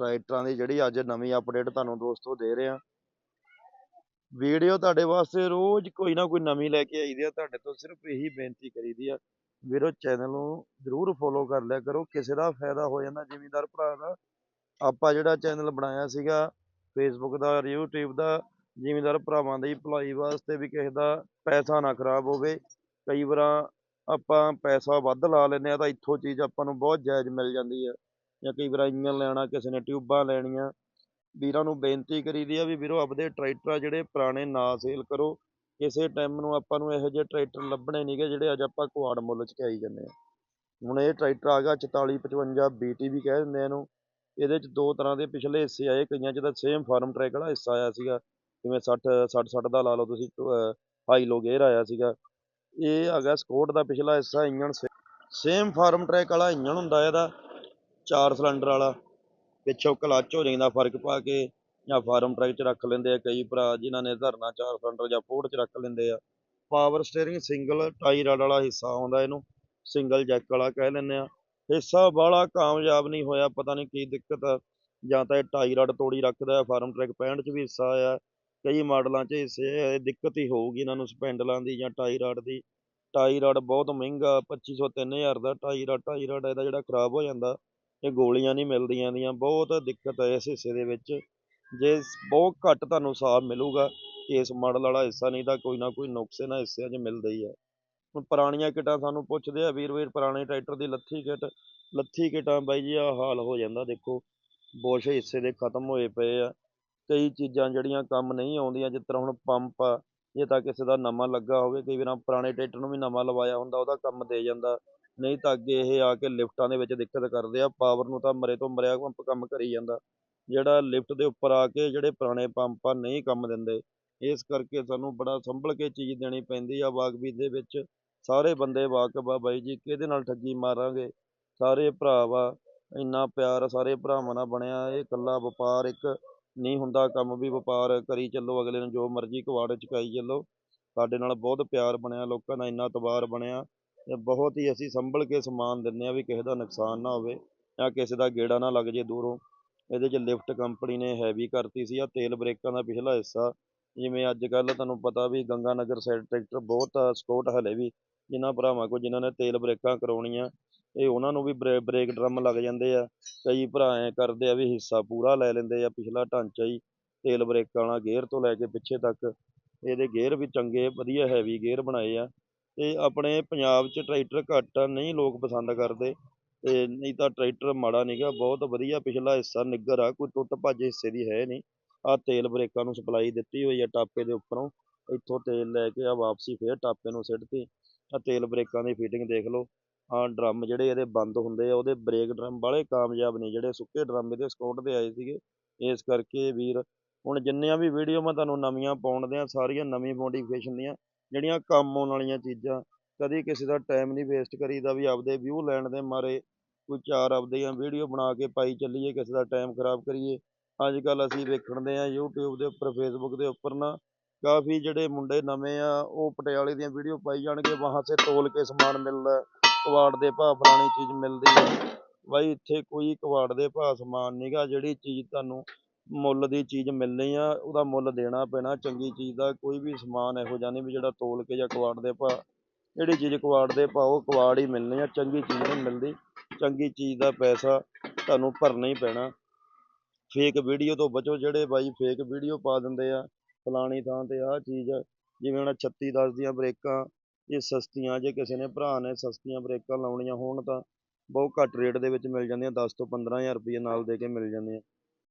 ਟਰੈਕਟਰਾਂ ਦੀ ਜਿਹੜੀ ਅੱਜ ਨਵੀਂ ਅਪਡੇਟ ਤੁਹਾਨੂੰ ਦੋਸਤੋ ਦੇ ਰਹੇ। ਹਾਂ ਵੀਡੀਓ ਤੁਹਾਡੇ ਵਾਸਤੇ ਰੋਜ਼ ਕੋਈ ਨਾ ਕੋਈ ਨਵੀਂ ਲੈ ਕੇ ਆਈਦੀ ਆ। ਤੁਹਾਡੇ ਤੋਂ ਸਿਰਫ ਇਹੀ ਬੇਨਤੀ ਕਰੀਦੀ ਆ, ਵੀਰੋ ਚੈਨਲ ਨੂੰ ਜਰੂਰ ਫੋਲੋ ਕਰ ਲਿਆ ਕਰੋ। ਕਿਸੇ ਦਾ ਫਾਇਦਾ ਹੋ ਜਾਂਦਾ, ਜ਼ਿਮੀਂਦਾਰ ਭਰਾ ਦਾ। ਆਪਾਂ ਜਿਹੜਾ ਚੈਨਲ ਬਣਾਇਆ ਸੀਗਾ ਫੇਸਬੁੱਕ ਦਾ, YouTube ਦਾ, ਜ਼ਿਮੀਂਦਾਰ ਭਰਾਵਾਂ ਦੀ ਭਲਾਈ ਵਾਸਤੇ ਵੀ ਕਿਸੇ ਦਾ ਪੈਸਾ ਨਾ ਖਰਾਬ ਹੋਵੇ। ਕਈ ਵਾਰਾਂ ਆਪਾਂ ਪੈਸਾ ਵੱਧ ਲਾ ਲੈਂਦੇ ਆ ਤਾਂ ਇੱਥੋਂ ਚੀਜ਼ ਆਪਾਂ ਨੂੰ ਬਹੁਤ ਜਾਇਜ਼ ਮਿਲ ਜਾਂਦੀ ਹੈ ਜਾਂ ਕਈ ਵਾਰ ਇੰਜਨ ਲੈਣਾ, ਕਿਸੇ ਨੇ ਟਿਊਬਾਂ ਲੈਣੀਆਂ। ਵੀਰਾਂ ਨੂੰ ਬੇਨਤੀ ਕਰੀਦੀ ਆ ਵੀ ਵੀਰੋ, ਆਪਦੇ ਟਰੈਕਟਰ ਆ ਜਿਹੜੇ ਪੁਰਾਣੇ ਨਾ ਸੇਲ ਕਰੋ। ਕਿਸੇ ਟਾਈਮ ਨੂੰ ਆਪਾਂ ਨੂੰ ਇਹੋ ਜਿਹੇ ਟਰੈਕਟਰ ਲੱਭਣੇ ਨਹੀਂਗੇ ਜਿਹੜੇ ਅੱਜ ਆਪਾਂ ਕੁਆੜ ਮੁੱਲ 'ਚ ਕਹੀ ਜਾਂਦੇ ਆ। ਹੁਣ ਇਹ ਟਰੈਕਟਰ ਆ ਗਿਆ 44 55 BT ਵੀ ਕਹਿ ਦਿੰਦੇ ਆ ਇਹਨੂੰ। ਇਹਦੇ 'ਚ ਦੋ ਤਰ੍ਹਾਂ ਦੇ ਪਿਛਲੇ ਹਿੱਸੇ ਆਏ, ਕਈਆਂ 'ਚ ਤਾਂ ਸੇਮ ਫਾਰਮ ਟਰੈਕ ਵਾਲਾ ਹਿੱਸਾ ਆਇਆ ਸੀਗਾ। ਜਿਵੇਂ 60 60 60 ਦਾ ਲਾ ਲਓ ਤੁਸੀਂ ਹਾਈ ਲੋ ਗੇਅਰ ਆਇਆ ਸੀਗਾ। ਇਹ ਆ ਗਿਆ ਸਕੋਟ ਦਾ ਪਿਛਲਾ ਹਿੱਸਾ, ਇੰਜਣ ਸੇਮ ਫਾਰਮ ਟਰੈਕ ਵਾਲਾ ਇੰਜਣ ਹੁੰਦਾ ਇਹਦਾ। ਚਾਰ ਸਿਲੰਡਰ ਵਾਲਾ, ਪਿੱਛੋਂ ਕਲੱਚ ਹੋ ਜਾਂਦਾ ਫ਼ਰਕ ਪਾ ਕੇ, ਜਾਂ ਫਾਰਮ ਟਰੈਕ 'ਚ ਰੱਖ ਲੈਂਦੇ ਆ ਕਈ ਭਰਾ ਜਿਨ੍ਹਾਂ ਨੇ ਧਰਨਾ ਚਾਰ ਸਿਲੰਡਰ ਜਾਂ ਫੋਰਡ 'ਚ ਰੱਖ ਲੈਂਦੇ ਆ। Power steering single tie rod ਵਾਲਾ ਹਿੱਸਾ ਆਉਂਦਾ ਇਹਨੂੰ ਸਿੰਗਲ ਜੈਕ ਵਾਲਾ ਕਹਿ ਲੈਂਦੇ ਆ। ਹਿੱਸਾ ਬਾਹਲਾ ਕਾਮਯਾਬ ਨਹੀਂ ਹੋਇਆ, ਪਤਾ ਨਹੀਂ ਕੀ ਦਿੱਕਤ ਆ। ਜਾਂ ਤਾਂ ਇਹ ਟਾਈ ਰਡ ਤੋੜੀ ਰੱਖਦਾ ਫਾਰਮ ਟਰੈਕ 65 'ਚ ਵੀ ਹਿੱਸਾ ਆਇਆ ਕਈ ਮਾਡਲਾਂ 'ਚ ਹਿੱਸੇ ਦਿੱਕਤ ਹੀ ਹੋਊਗੀ ਇਹਨਾਂ ਨੂੰ ਸਪੈਂਡਲਾਂ ਦੀ ਜਾਂ ਟਾਈ ਰਡ ਦੀ। ਟਾਈ ਰਡ ਬਹੁਤ ਮਹਿੰਗਾ 2500 3000 ਦਾ ਟਾਈ ਰਡ ਟਾਈ ਰਡ ਇਹਦਾ ਜਿਹੜਾ ਖਰਾਬ ਹੋ ਜਾਂਦਾ। ਇਹ ਗੋਲੀਆਂ ਨਹੀਂ ਮਿਲਦੀਆਂ ਦੀਆਂ, ਬਹੁਤ ਦਿੱਕਤ ਹੈ ਇਸ ਹਿੱਸੇ ਦੇ ਵਿੱਚ। ਜੇ ਬਹੁਤ ਘੱਟ ਤੁਹਾਨੂੰ ਸਾਫ਼ ਮਿਲੂਗਾ ਇਸ ਮਾਡਲ ਵਾਲਾ ਹਿੱਸਾ ਨਹੀਂ ਤਾਂ ਕੋਈ ਨਾ ਕੋਈ ਨੁਕਸ ਇਹਨਾਂ ਹਿੱਸਿਆਂ 'ਚ ਮਿਲਦਾ ਹੀ ਹੈ। ਹੁਣ ਪੁਰਾਣੀਆਂ ਕਿਟਾਂ ਸਾਨੂੰ ਪੁੱਛਦੇ ਆ, ਵੀਰ ਵੀਰ, ਪੁਰਾਣੇ ਟਰੈਕਟਰ ਦੀ ਲੱਥੀ ਕਿਟ, ਲੱਥੀ ਕਿਟਾਂ ਬਾਈ ਜੀ ਆ ਹਾਲ ਹੋ ਜਾਂਦਾ ਦੇਖੋ। ਬੋਸ਼ ਹਿੱਸੇ ਦੇ ਖਤਮ ਹੋਏ ਪਏ ਆ। ਕਈ ਚੀਜ਼ਾਂ ਜਿਹੜੀਆਂ ਕੰਮ ਨਹੀਂ ਆਉਂਦੀਆਂ, ਜਿਸ ਤਰ੍ਹਾਂ ਹੁਣ ਪੰਪ ਆ, ਜੇ ਤਾਂ ਕਿਸੇ ਦਾ ਨਵਾਂ ਲੱਗਾ ਹੋਵੇ, ਕਈ ਵਾਰ ਪੁਰਾਣੇ ਟਰੈਕਟਰ ਨੂੰ ਵੀ ਨਵਾਂ ਲਵਾਇਆ ਹੁੰਦਾ, ਉਹਦਾ ਕੰਮ ਦੇ ਜਾਂਦਾ। ਨਹੀਂ ਤਾਂ ਅੱਗੇ ਇਹ ਆ ਕੇ ਲਿਫਟਾਂ ਦੇ ਵਿੱਚ ਦਿੱਕਤ ਕਰਦੇ ਆ ਪਾਵਰ ਨੂੰ ਤਾਂ ਮਰੇ ਤੋਂ ਮਰਿਆ ਪੰਪ ਕੰਮ ਕਰੀ ਜਾਂਦਾ। ਜਿਹੜਾ ਲਿਫਟ ਦੇ ਉੱਪਰ ਆ ਕੇ ਜਿਹੜੇ ਪੁਰਾਣੇ ਪੰਪ ਆ ਨਹੀਂ ਕੰਮ ਦਿੰਦੇ, ਇਸ ਕਰਕੇ ਸਾਨੂੰ ਬੜਾ ਸੰਭਲ ਕੇ ਚੀਜ਼ ਦੇਣੀ ਪੈਂਦੀ ਆ ਵਾਕਬੀ ਦੇ ਵਿੱਚ। ਸਾਰੇ ਬੰਦੇ ਵਾਕਬ ਆ ਬਾਈ ਜੀ, ਕਿਹਦੇ ਨਾਲ ਠੱਗੀ ਮਾਰਾਂਗੇ? ਸਾਰੇ ਭਰਾ ਵਾ, ਇੰਨਾ ਪਿਆਰ ਸਾਰੇ ਭਰਾਵਾਂ ਨਾਲ ਬਣਿਆ, ਇਹ ਇਕੱਲਾ ਵਪਾਰ ਇੱਕ ਨਹੀਂ ਹੁੰਦਾ, ਕੰਮ ਵੀ ਵਪਾਰ ਕਰੀ ਚੱਲੋ, ਅਗਲੇ ਨੂੰ ਜੋ ਮਰਜ਼ੀ ਕਵਾੜ ਚੁਕਾਈ ਚੱਲੋ। ਸਾਡੇ ਨਾਲ ਬਹੁਤ ਪਿਆਰ ਬਣਿਆ, ਲੋਕਾਂ ਨਾਲ ਇੰਨਾ ਤਬਾਰ ਬਣਿਆ। ਬਹੁਤ ਹੀ ਅਸੀਂ ਸੰਭਲ ਕੇ ਸਮਾਨ ਦਿੰਦੇ ਆ ਵੀ ਕਿਸੇ ਦਾ ਨੁਕਸਾਨ ਨਾ ਹੋਵੇ ਜਾਂ ਕਿਸੇ ਦਾ ਗੇੜਾ ਨਾ ਲੱਗ ਜੇ ਦੂਰੋਂ। ਇਹਦੇ 'ਚ ਲਿਫਟ ਕੰਪਨੀ ਨੇ ਹੈਵੀ ਕਰਤੀ ਸੀ ਆ ਤੇਲ ਬ੍ਰੇਕਾਂ ਦਾ ਪਿਛਲਾ ਹਿੱਸਾ। ਜਿਵੇਂ ਅੱਜ ਕੱਲ੍ਹ ਤੁਹਾਨੂੰ ਪਤਾ ਵੀ ਗੰਗਾ ਨਗਰ ਸਾਈਡ ਟਰੈਕਟਰ ਬਹੁਤ ਆ ਸਕੋਟ ਹਲੇ ਵੀ ਜਿਨ੍ਹਾਂ ਭਰਾਵਾਂ ਕੋਲ ਜਿਨ੍ਹਾਂ ਨੇ ਤੇਲ ਬ੍ਰੇਕਾਂ ਕਰਾਉਣੀਆਂ, ਇਹ ਉਹਨਾਂ ਨੂੰ ਵੀ ਬ੍ਰੇ, ਬ੍ਰੇਕ ਡਰਮ ਲੱਗ ਜਾਂਦੇ ਆ। ਕਈ ਭਰਾ ਐਂ ਕਰਦੇ ਆ ਵੀ ਹਿੱਸਾ ਪੂਰਾ ਲੈ ਲੈਂਦੇ ਆ, ਪਿਛਲਾ ਢਾਂਚਾ ਹੀ ਤੇਲ ਬ੍ਰੇਕਾਂ ਵਾਲਾ ਗੇਅਰ ਤੋਂ ਲੈ ਕੇ ਪਿੱਛੇ ਤੱਕ। ਇਹਦੇ ਗੇਅਰ ਵੀ ਚੰਗੇ, ਵਧੀਆ ਹੈਵੀ ਗੇਅਰ ਬਣਾਏ ਆ। ਅਤੇ ਆਪਣੇ ਪੰਜਾਬ 'ਚ ਟਰੈਕਟਰ ਘੱਟ ਆ, ਨਹੀਂ ਲੋਕ ਪਸੰਦ ਕਰਦੇ ਅਤੇ ਨਹੀਂ ਤਾਂ ਟਰੈਕਟਰ ਮਾੜਾ ਨਹੀਂ ਗਾ ਬਹੁਤ ਵਧੀਆ ਪਿਛਲਾ ਹਿੱਸਾ ਨਿੱਘਰ ਆ ਕੋਈ ਟੁੱਟ ਭੱਜ ਹਿੱਸੇ ਦੀ ਹੈ ਨਹੀਂ। ਆਹ ਤੇਲ ਬਰੇਕਾਂ ਨੂੰ ਸਪਲਾਈ ਦਿੱਤੀ ਹੋਈ ਆ ਟਾਪੇ ਦੇ ਉੱਪਰੋਂ ਇੱਥੋਂ ਤੇਲ ਲੈ ਕੇ ਆ ਵਾਪਸੀ ਫਿਰ ਟਾਪੇ ਨੂੰ ਸਿੱਟਤੀ। ਆ ਤੇਲ ਬਰੇਕਾਂ ਦੀ ਫਿਟਿੰਗ ਦੇਖ ਲਓ ਆ ਡਰਮ ਜਿਹੜੇ ਇਹਦੇ ਬੰਦ ਹੁੰਦੇ ਆ ਉਹਦੇ ਬ੍ਰੇਕ ਡਰਮ ਬਾਹਲੇ ਕਾਮਯਾਬ ਨਹੀਂ ਜਿਹੜੇ ਸੁੱਕੇ ਡਰਮ ਇਹਦੇ ਸਕੌਟ ਦੇ ਆਏ ਸੀਗੇ। ਇਸ ਕਰਕੇ ਵੀਰ ਹੁਣ ਜਿੰਨੀਆਂ ਵੀ ਵੀਡੀਓ ਮੈਂ ਤੁਹਾਨੂੰ ਨਵੀਆਂ ਪਾਉਣ ਦਿਆਂ ਸਾਰੀਆਂ ਨਵੀਂ ਮੋਡੀਫਿਕੇਸ਼ਨ ਦੀਆਂ ਜਿਹੜੀਆਂ ਕੰਮ ਆਉਣ ਵਾਲੀਆਂ ਚੀਜ਼ਾਂ, ਕਦੀ ਕਿਸੇ ਦਾ ਟਾਈਮ ਨਹੀਂ ਵੇਸਟ ਕਰੀਦਾ ਵੀ ਆਪਦੇ ਵਿਊ ਲੈਣ ਦੇ ਮਾਰੇ, ਕੋਈ ਚਾਰ ਆਪਦੀਆਂ ਵੀਡੀਓ ਬਣਾ ਕੇ ਪਾਈ ਚੱਲੀਏ, ਕਿਸੇ ਦਾ ਟਾਈਮ ਖਰਾਬ ਕਰੀਏ। ਅੱਜ ਕੱਲ ਅਸੀਂ ਵੇਖਣ ਦੇ ਆ YouTube ਦੇ ਉੱਪਰ, Facebook ਦੇ ਉੱਪਰ ਨਾ, ਕਾਫੀ ਜਿਹੜੇ ਮੁੰਡੇ ਨਵੇਂ ਆ, ਉਹ ਪਟਿਆਲੇ ਦੀਆਂ ਵੀਡੀਓ ਪਾਈ ਜਾਣਗੇ, ਵਾਹਾਂ ਸੇ ਤੋਲ ਕੇ ਸਮਾਨ ਮਿਲਦਾ ਕਵਾੜ ਦੇ ਭਾਅ ਫਲਾਣੀ ਚੀਜ਼ ਮਿਲਦੀ ਹੈ। ਬਾਈ, ਇੱਥੇ ਕੋਈ ਕਵਾੜ ਦੇ ਭਾਅ ਸਮਾਨ ਨਹੀਂਗਾ ਜਿਹੜੀ ਚੀਜ਼ ਤੁਹਾਨੂੰ ਮੁੱਲ ਦੀ ਚੀਜ਼ ਮਿਲਣੀ ਆ, ਉਹਦਾ ਮੁੱਲ ਦੇਣਾ ਪੈਣਾ, ਚੰਗੀ ਚੀਜ਼ ਦਾ ਕੋਈ ਵੀ ਸਮਾਨ ਇਹੋ ਜਿਹਾ ਨਹੀਂ ਵੀ ਜਿਹੜਾ ਤੋਲ ਕੇ ਜਾਂ ਕਵਾੜ ਦੇ ਭਾਅ ਜਿਹੜੀ ਚੀਜ਼ ਕਵਾੜ ਦੇ ਭਾਅ, ਉਹ ਕਵਾੜ ਹੀ ਮਿਲਣੀ ਆ, ਚੰਗੀ ਚੀਜ਼ ਨਹੀਂ ਮਿਲਦੀ, ਚੰਗੀ ਚੀਜ਼ ਦਾ ਪੈਸਾ ਤੁਹਾਨੂੰ ਭਰਨਾ ਹੀ ਪੈਣਾ। ਫੇਕ ਵੀਡੀਓ ਤੋਂ ਬਚੋ, ਜਿਹੜੇ ਬਾਈ ਫੇਕ ਵੀਡੀਓ ਪਾ ਦਿੰਦੇ ਆ, ਫਲਾਣੀ ਥਾਂ ਤੇ ਆਹ ਚੀਜ਼, ਜਿਵੇਂ ਹੁਣ 36 10 ਦੀਆਂ ਬ੍ਰੇਕਾਂ, ਇਹ ਸਸਤੀਆਂ, ਜੇ ਕਿਸੇ ਨੇ ਭਰਾ ਨੇ ਸਸਤੀਆਂ ਬ੍ਰੇਕਾਂ ਲਾਉਣੀਆਂ ਹੋਣ ਤਾਂ ਬਹੁਤ ਘੱਟ ਰੇਟ ਦੇ ਵਿੱਚ ਮਿਲ ਜਾਂਦੀਆਂ 10 ਤੋਂ 15000 ਰੁਪਏ ਨਾਲ ਦੇ ਕੇ ਮਿਲ ਜਾਂਦੀਆਂ।